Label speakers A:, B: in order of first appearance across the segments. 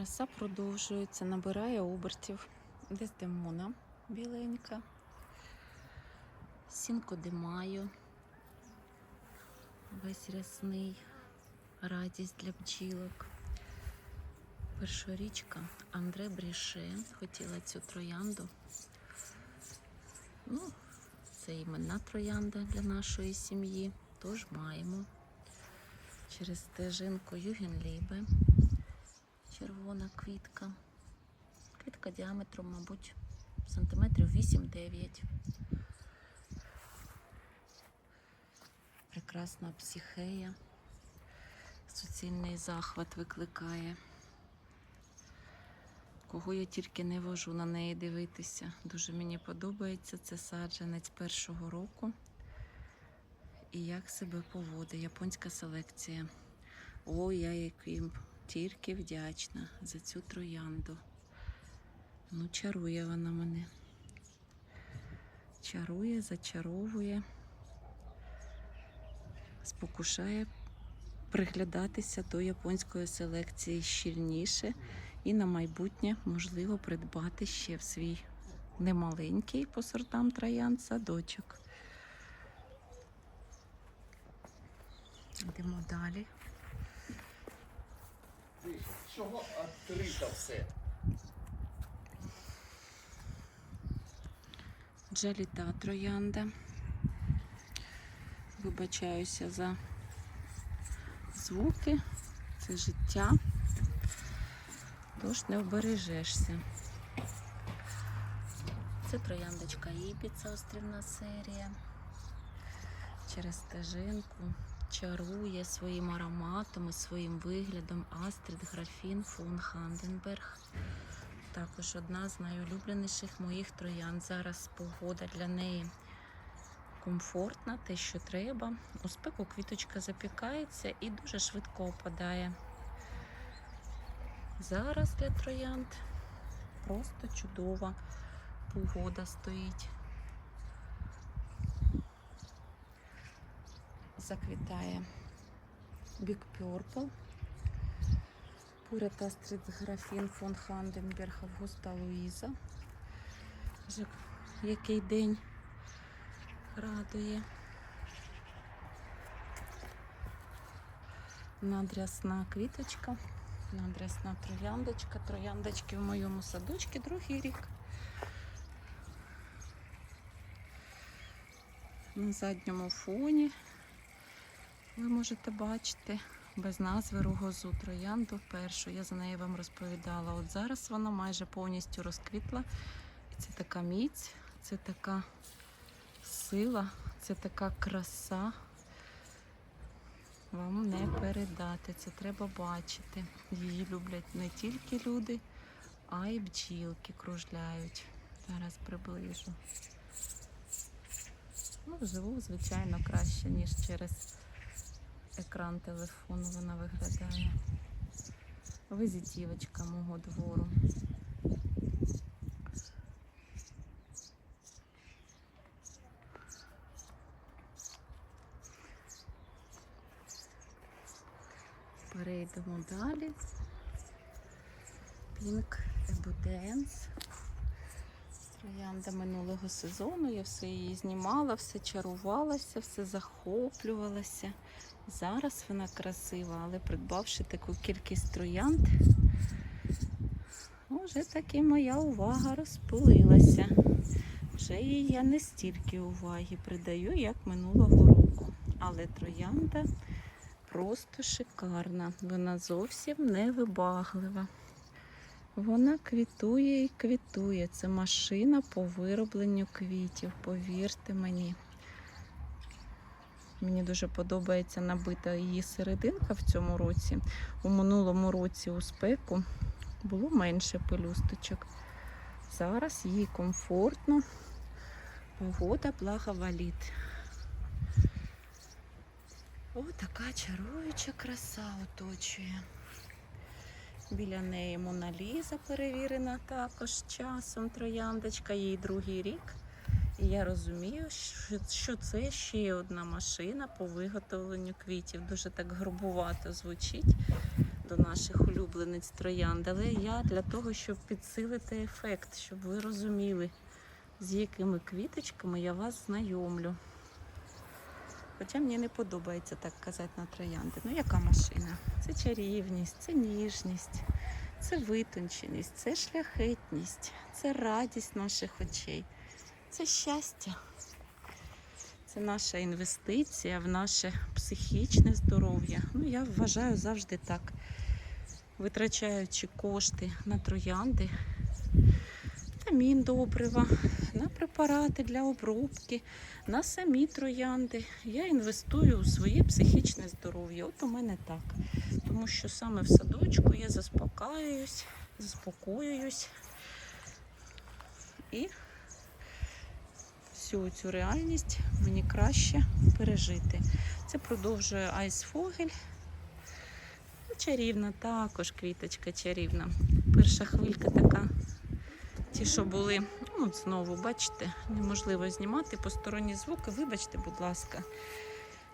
A: Краса продовжується, набирає обертів. Десь демона біленька. Сінко де маю. Весь рясний. Радість для бджілок. Першорічка Андре Бріше хотіла цю троянду. Ну, це іменна троянда для нашої сім'ї. Тож маємо. Через стежинку Югенлібе. Червона квітка. Квітка діаметром, мабуть, сантиметрів 8-9. Прекрасна психея. Суцільний захват викликає. Кого я тільки не вожу на неї дивитися. Дуже мені подобається це саджанець першого року. І як себе поводить. Японська селекція. Ой, я яким тільки вдячна за цю троянду. Ну, чарує вона мене. Чарує, зачаровує, спокушає приглядатися до японської селекції щільніше і на майбутнє можливо придбати ще в свій немаленький по сортам троянд садочок. Йдемо далі.
B: Чого відкрито все?
A: Джаліта троянда. Вибачаюся за звуки. Це життя. Тож не обережешся. Це трояндочка Ібіца, острівна серія. Через стежинку чарує своїм ароматом і своїм виглядом Астрид Графін фон Ханденберг. Також одна з найулюбленіших моїх троян. Зараз погода для неї комфортна, те, що треба. У спеку квіточка запікається і дуже швидко опадає. Зараз для троянд просто чудова погода стоїть. Заквітає Big Purple. Поряд Астрид Графін фон Ханденберг Августа Луїза. Який день радує. Надрясна квіточка, надрясна трояндочка. Трояндочки в моєму садочку другий рік. На задньому фоні ви можете бачити без назви ругозу троянду першу. Я за нею вам розповідала. От зараз вона майже повністю розквітла. І це така міць, це така сила, це така краса. Вам не передати. Це треба бачити. Її люблять не тільки люди, а й бджілки кружляють. Зараз приближу. Ну, вживу, звичайно, краще, ніж через екран телефону вона виглядає. Визитівочка мого двору. Перейдемо далі. Pink Ebudens. Троянда минулого сезону. Я все її знімала, все чарувалася, все захоплювалася. Зараз вона красива, але придбавши таку кількість троянд, вже таки моя увага розпилилася. Вже їй я не стільки уваги придаю, як минулого року. Але троянда просто шикарна. Вона зовсім не вибаглива. Вона квітує і квітує. Це машина по виробленню квітів, повірте мені. Мені дуже подобається набита її серединка в цьому році. У минулому році у спеку було менше пелюсточок. Зараз їй комфортно. Погода благоволіт. О, така чаруюча краса оточує. Біля неї Моналіза перевірена також часом трояндочка, їй другий рік. І я розумію, що- це ще одна машина по виготовленню квітів. Дуже так грубувато звучить. до наших улюблениць троянд, але я для того, щоб підсилити ефект, щоб ви розуміли, з якими квіточками я вас знайомлю. Хоча мені не подобається так казати на троянди. Ну, яка машина? Це чарівність, це ніжність, це витонченість, це шляхетність, це радість наших очей, це щастя. Це наша інвестиція в наше психічне здоров'я. Ну, я вважаю завжди так. Витрачаючи кошти на троянди, вітамін добрива, на препарати для обробки, на самі троянди. Я інвестую у своє психічне здоров'я. От у мене так. Тому що саме в садочку я заспокаююсь, заспокоююсь і всю цю реальність мені краще пережити. Це продовжує Айсфогель. Чарівна, також квіточка чарівна. Перша хвилька така. Ті, що були, ну, знову, бачите, неможливо знімати посторонні звуки. Вибачте, будь ласка.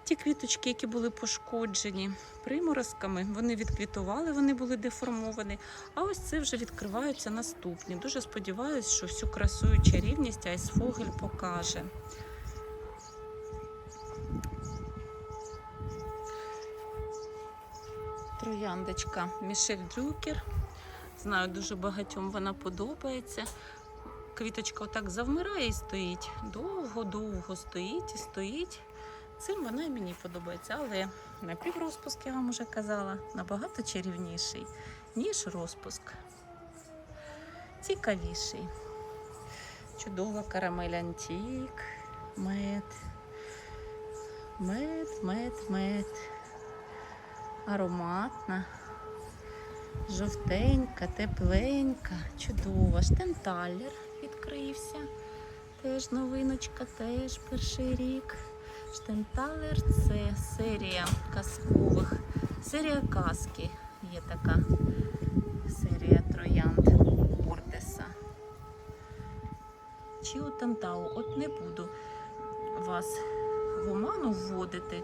A: Ті квіточки, які були пошкоджені приморозками, вони відквітували, вони були деформовані. А ось це вже відкриваються наступні. Дуже сподіваюся, що всю красу і чарівність Айсфогель покаже. Трояндочка Мішель Дрюкер. Знаю, дуже багатьом вона подобається. Квіточка отак завмирає і стоїть. Довго-довго стоїть і стоїть. Цим вона і мені подобається, але напіврозпуск, я вам вже казала, набагато чарівніший, ніж розпуск. Цікавіший. Чудова карамель антік, мед. Мед, мед, мед. Ароматна, жовтенька, тепленька, чудова. Штенталер відкрився. Теж новиночка, теж перший рік. Штенталер це серія казкових. Серія казки є така. Серія троянд Ортеса. Чіо Тантау. От не буду вас в оману вводити.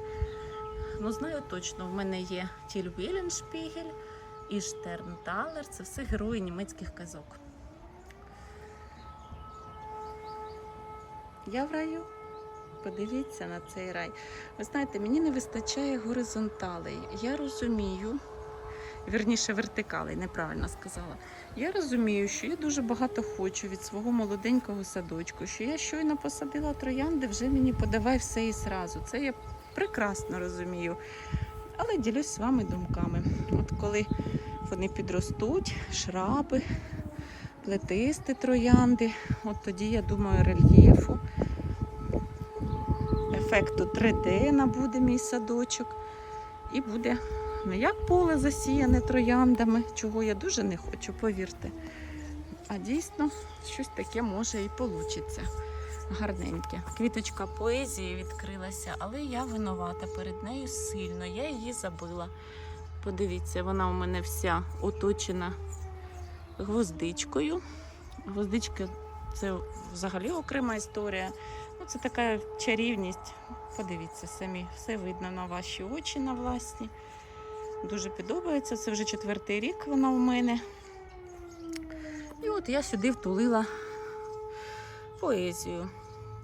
A: Ну, знаю точно, в мене є Тіль Віленшпігель і Штернталер. Це все герої німецьких казок. Я в раю. Подивіться на цей рай. Ви знаєте, мені не вистачає горизонталей. Я розумію, вірніше вертикалей, неправильно сказала. Я розумію, що я дуже багато хочу від свого молоденького садочку, що я щойно посадила троянди, вже мені подавай все і зразу. Це я прекрасно розумію. Але ділюсь з вами думками. От коли вони підростуть, шраби, плетисти троянди, от тоді я думаю рельєфу ефекту 3D набуде мій садочок. І буде не як поле засіяне трояндами, чого я дуже не хочу, повірте. А дійсно щось таке може і получиться. Гарненьке. Квіточка поезії відкрилася, але я винувата перед нею сильно. Я її забила. Подивіться, вона у мене вся оточена гвоздичкою. Гвоздичка це взагалі окрема історія. Ну, це така чарівність. Подивіться самі, все видно на ваші очі, на власні. Дуже подобається. Це вже четвертий рік вона у мене. І от я сюди втулила поезію.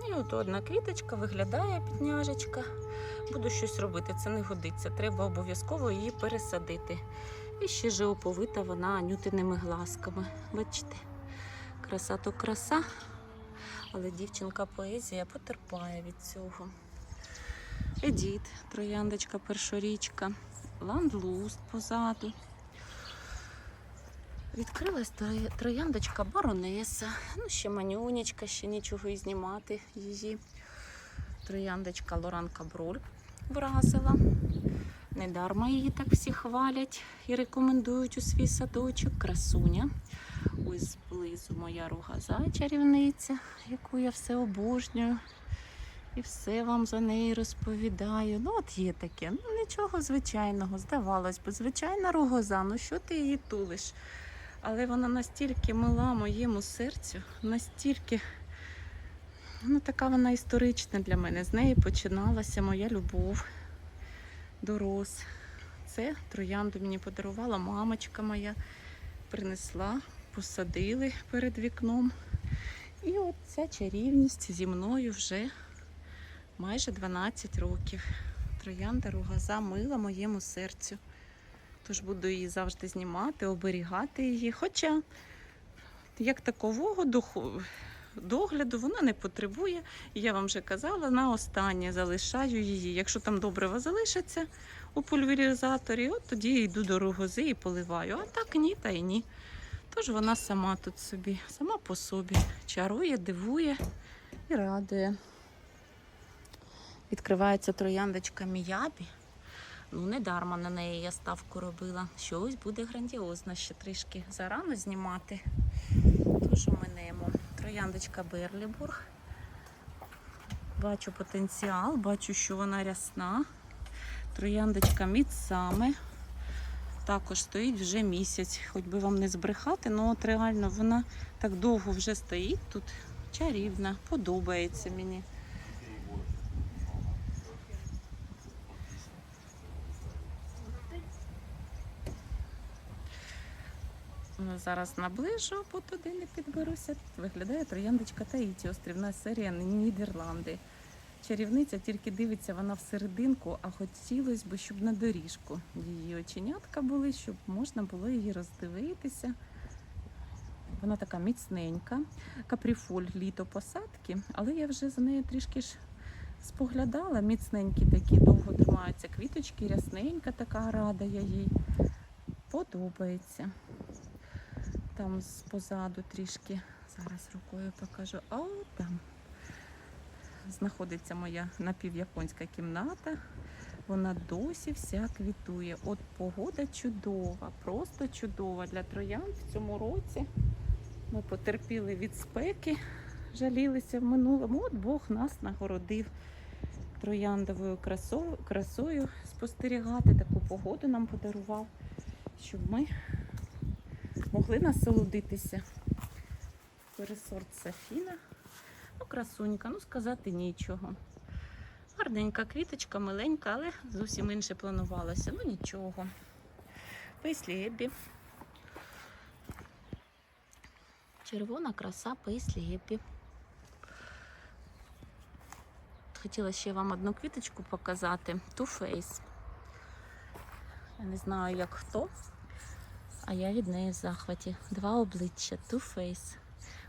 A: І от одна квіточка виглядає підняжечка. Буду щось робити, це не годиться. Треба обов'язково її пересадити. І ще ж оповита вона анютиними глазками. Бачите, краса то краса. Але дівчинка поезія потерпає від цього. Едіт, трояндочка першорічка, ландлуст позаду. Відкрилась трояндочка баронеса. Ну, ще манюнечка, ще нічого і знімати її. Трояндочка Лоранка Броль вразила. Недарма її так всі хвалять і рекомендують у свій садочок. Красуня. Ось зблизу моя рогаза чарівниця, яку я все обожнюю. І все вам за неї розповідаю. Ну, от є таке. Ну, нічого звичайного, здавалось би, звичайна рогоза, ну що ти її тулиш? Але вона настільки мила моєму серцю, настільки, ну, така вона історична для мене. З неї починалася моя любов до роз. це троянду мені подарувала мамочка моя. Принесла, посадили перед вікном. І от ця чарівність зі мною вже майже 12 років. Троянда ругаза мила моєму серцю. Тож буду її завжди знімати, оберігати її. Хоча, як такового доху- догляду вона не потребує. Я вам вже казала, на останнє залишаю її. Якщо там добрива залишиться у пульверізаторі, от тоді йду до ругози і поливаю. А так ні, та й ні. Тож вона сама тут собі, сама по собі чарує, дивує і радує. Відкривається трояндочка Міябі. Ну, не дарма на неї я ставку робила. Щось буде грандіозно, ще трішки зарано знімати. Тож минемо. Трояндочка Берлібург. Бачу потенціал, бачу, що вона рясна. Трояндочка Мідсаме. Також стоїть вже місяць. Хоч би вам не збрехати, але от реально вона так довго вже стоїть тут. Чарівна, подобається мені. Зараз наближу, бо туди не підберуся. Виглядає трояндочка Таїті, острівна серія Нідерланди. Чарівниця тільки дивиться вона всерединку, а хотілося б, щоб на доріжку її оченятка були, щоб можна було її роздивитися. Вона така міцненька, капріфоль літо посадки, але я вже за нею трішки ж споглядала. Міцненькі такі, довго тримаються квіточки, рясненька така рада я їй. Подобається. Там позаду трішки, зараз рукою покажу. А от там знаходиться моя напівяпонська кімната. Вона досі вся квітує. От погода чудова, просто чудова для троянд в цьому році. Ми потерпіли від спеки, жалілися в минулому. От Бог нас нагородив трояндовою красою, красою спостерігати. Таку погоду нам подарував, щоб ми могли насолодитися. Пересорт Сафіна. Ну, красунька, ну сказати нічого. Гарненька квіточка, миленька, але зовсім інше планувалося. Ну нічого. Пейслєбі. Червона краса пейслєбі. Хотіла ще вам одну квіточку показати. Too Face. Я не знаю, як хто, а я від неї в захваті. Два обличчя, Too Face.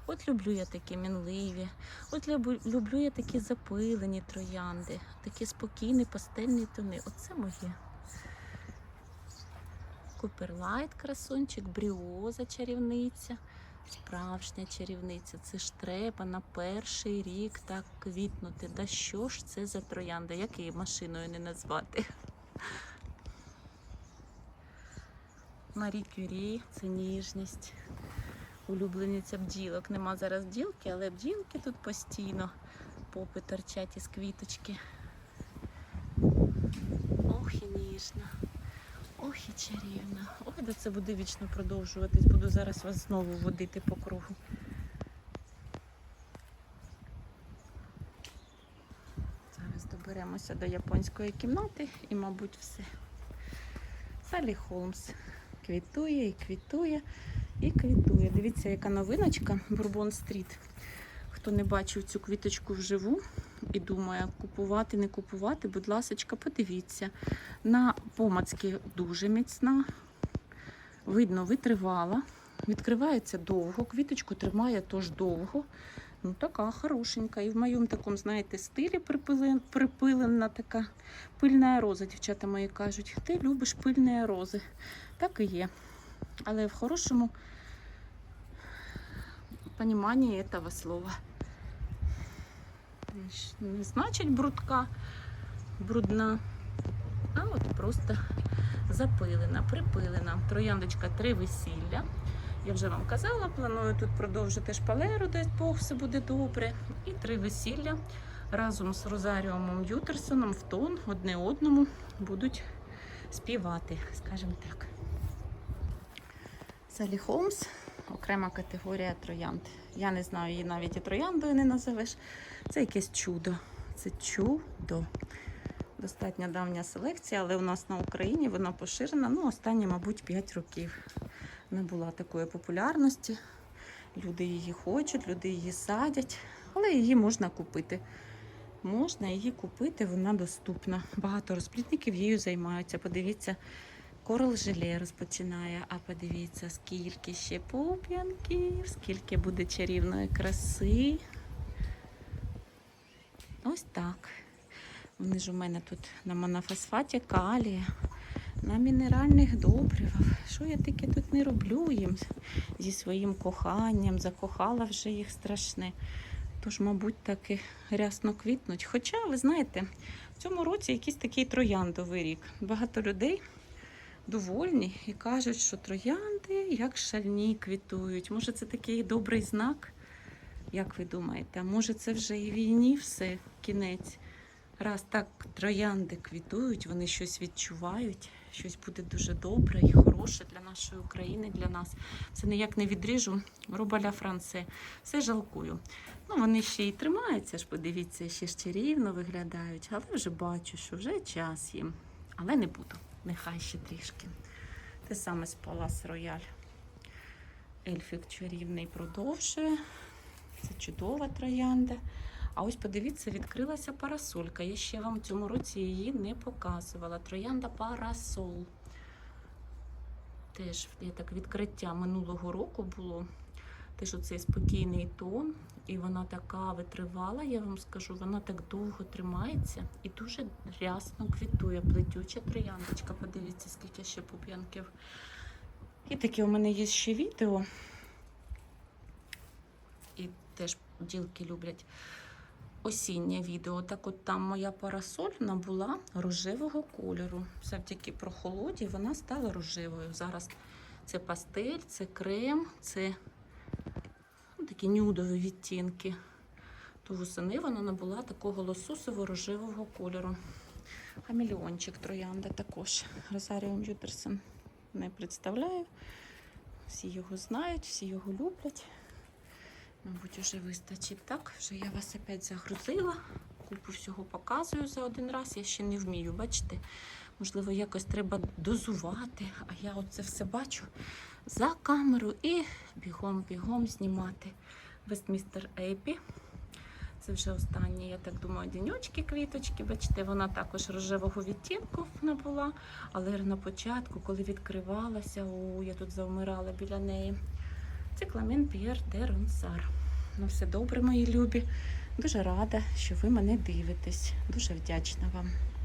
A: От люблю я такі мінливі. От люблю я такі запилені троянди, такі спокійні пастельні тони. Оце моє. Куперлайт красунчик, бріоза чарівниця, справжня чарівниця. Це ж треба на перший рік так квітнути. Да що ж це за троянда? Як її машиною не назвати? Марі Кюрі це ніжність улюблениця бджілок. Нема зараз бджілки, але бджілки тут постійно попи торчать із квіточки. Ох і ніжна, ох і чарівна. Ой, да це буде вічно продовжуватись. Буду зараз вас знову водити по кругу. Зараз доберемося до японської кімнати і, мабуть, все. Салі Холмс квітує і квітує і квітує. Дивіться, яка новиночка Бурбон Стріт. Хто не бачив цю квіточку вживу і думає, купувати, не купувати, будь ласка, подивіться. На помацьки дуже міцна, видно, витривала. Відкривається довго, квіточку тримає теж довго. Ну, така хорошенька. І в моєму такому, знаєте, стилі припилен, припилена така пильна роза, дівчата мої кажуть. Ти любиш пильні рози. Так і є. Але в хорошому понимании этого слова. Не значить брудка, брудна, а от просто запилена, припилена. Трояндочка три весілля. Я вже вам казала, планую тут продовжити шпалеру, десь Бог все буде добре. І три весілля разом з Розаріумом Ютерсоном в тон одне одному будуть співати, скажімо так. Салі Холмс окрема категорія троянд. Я не знаю, її навіть і трояндою не називеш. Це якесь чудо. Це чудо. Достатньо давня селекція, але у нас на Україні вона поширена ну, останні, мабуть, 5 років. Не була такої популярності. Люди її хочуть, люди її садять, але її можна купити. Можна її купити, вона доступна. Багато розплідників її займаються. Подивіться, корал желе розпочинає. А подивіться, скільки ще пуп'янків, скільки буде чарівної краси. Ось так. Вони ж у мене тут на монофосфаті калія, на мінеральних добривах. Що я таке тут не роблю їм зі своїм коханням, закохала вже їх страшне. Тож, мабуть, так і рясно квітнуть. Хоча, ви знаєте, в цьому році якийсь такий трояндовий рік. Багато людей довольні і кажуть, що троянди як шальні квітують. Може, це такий добрий знак? Як ви думаєте? Може це вже і війні все, кінець? Раз так троянди квітують, вони щось відчувають, щось буде дуже добре і хороше для нашої України, для нас. Це ніяк не відріжу. Рубаля Франце. Все жалкую. Ну, вони ще й тримаються ж, подивіться, ще ж чарівно виглядають, але вже бачу, що вже час їм. Але не буду. Нехай ще трішки. Те саме з Палас Рояль. Ельфік чарівний продовжує. Це чудова троянда. А ось подивіться, відкрилася парасолька. Я ще вам в цьому році її не показувала. Троянда парасол. Теж є так відкриття минулого року було. Теж оцей спокійний тон. І вона така витривала, я вам скажу, вона так довго тримається і дуже рясно квітує. Плетюча трояндочка. Подивіться, скільки ще пуп'янків. І таке у мене є ще відео. І теж бджілки люблять осіннє відео. Так от там моя парасоль набула рожевого кольору. Завдяки прохолоді вона стала рожевою. Зараз це пастель, це крем, це такі нюдові відтінки. То восени вона набула такого лососово-рожевого кольору. Хамелеончик троянда також. Розаріо Ньютерсон не представляю. Всі його знають, всі його люблять. Мабуть, вже вистачить так. Вже я вас опять загрузила. Купу всього показую за один раз. Я ще не вмію, бачите? Можливо, якось треба дозувати. А я оце все бачу за камеру і бігом-бігом знімати. Вестмістер Ейпі. Це вже останні, я так думаю, діньочки, квіточки. Бачите, вона також рожевого відтінку набула. Але на початку, коли відкривалася, о, я тут завмирала біля неї. Це Кламен П'єр де Ронсар. Ну, все добре, мої любі. Дуже рада, що ви мене дивитесь. Дуже вдячна вам.